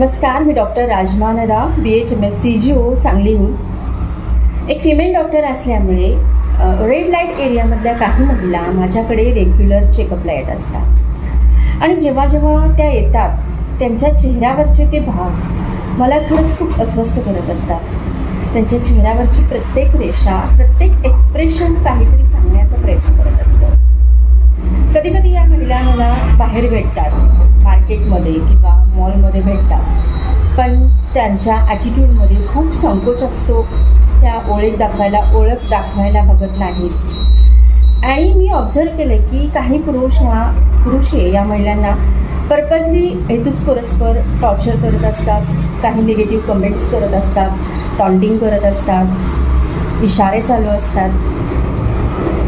नमस्कार मी डॉक्टर राजमा नदा B H M S C G O सांगलीहून. एक फिमेल डॉक्टर असल्यामुळे रेड लाइट एरियामधल्या काही महिला माझ्याकडे रेग्युलर चेकअपला येत असतात. आणि जेव्हा जेव्हा त्या येतात त्यांच्या चेहऱ्यावरचे ते भाव मला खरंच खूप अस्वस्थ करत असतात. त्यांच्या चेहऱ्यावरची प्रत्येक रेषा प्रत्येक एक्सप्रेशन काहीतरी सांगण्याचा प्रयत्न करत असतं कधी कधी या महिला मला बाहेर भेटतात मार्केटमध्ये किंवा मॉलमध्ये भेटतात. पण त्यांच्या ॲटिट्यूडमध्ये खूप संकोच असतो. त्या ओळख दाखवायला ओळख दाखवायला बघत नाहीत. आणि मी ऑब्झर्व केलं की काही पुरुष ह्या पुरुष आहे या महिलांना पर्पजली हेतुस्पुरस्पर टॉर्चर करत असतात. काही निगेटिव्ह कमेंट्स करत असतात टॉन्टिंग करत असतात इशारे चालू असतात.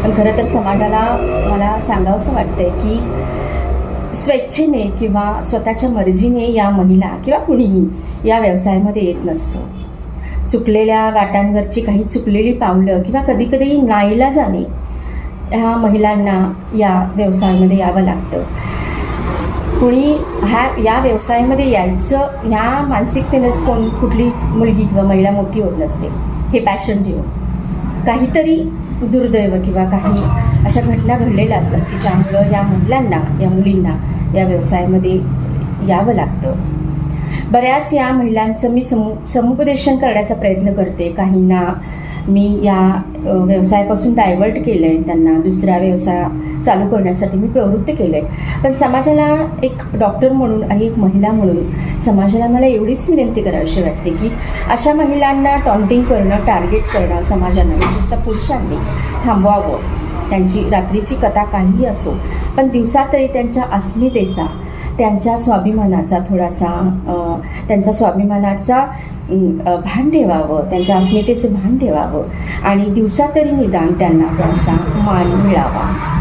पण खरं तर समाजाला मला सांगावंसं वाटतंय की स्वेच्छेने किंवा स्वतःच्या मर्जीने या महिला किंवा कुणीही या व्यवसायामध्ये येत नसतं. चुकलेल्या वाटांवरची काही चुकलेली पावलं किंवा कधीकधी नाईला जाणे ह्या महिलांना या व्यवसायामध्ये यावं लागतं. कुणी ह्या या व्यवसायामध्ये यायचं ह्या मानसिकतेनेच कोण कुठली मुलगी किंवा महिला मोठी होत नसते. हे पॅशन ठेवून काहीतरी दुर्दैव किंवा काही अशा घटना घडलेल्या असतात की ज्यामुळं या महिलांना या मुलींना या व्यवसायामध्ये यावं लागतं. बऱ्याच या महिलांचं मी समु समुपदेशन करण्याचा प्रयत्न करते. काहींना मी या व्यवसायापासून डायव्हर्ट केलं आहे त्यांना दुसरा व्यवसाय चालू करण्यासाठी मी प्रवृत्त केलं आहे पण समाजाला एक डॉक्टर म्हणून आणि एक महिला म्हणून समाजाला मला एवढीच विनंती करावीशी वाटते की अशा महिलांना टॉन्टिंग करणं टार्गेट करणं समाजानं विशेषतः पुरुषांनी थांबवावं. त्यांची रात्रीची कथा काहीही असो पण दिवसात तरी त्यांच्या अस्मितेचा त्यांच्या स्वाभिमानाचा थोडासा त्यांचा स्वाभिमानाचा भान ठेवावं त्यांच्या अस्मितेचं भान ठेवावं आणि दिवसात तरी निदान त्यांना त्यांचा मान मिळावा.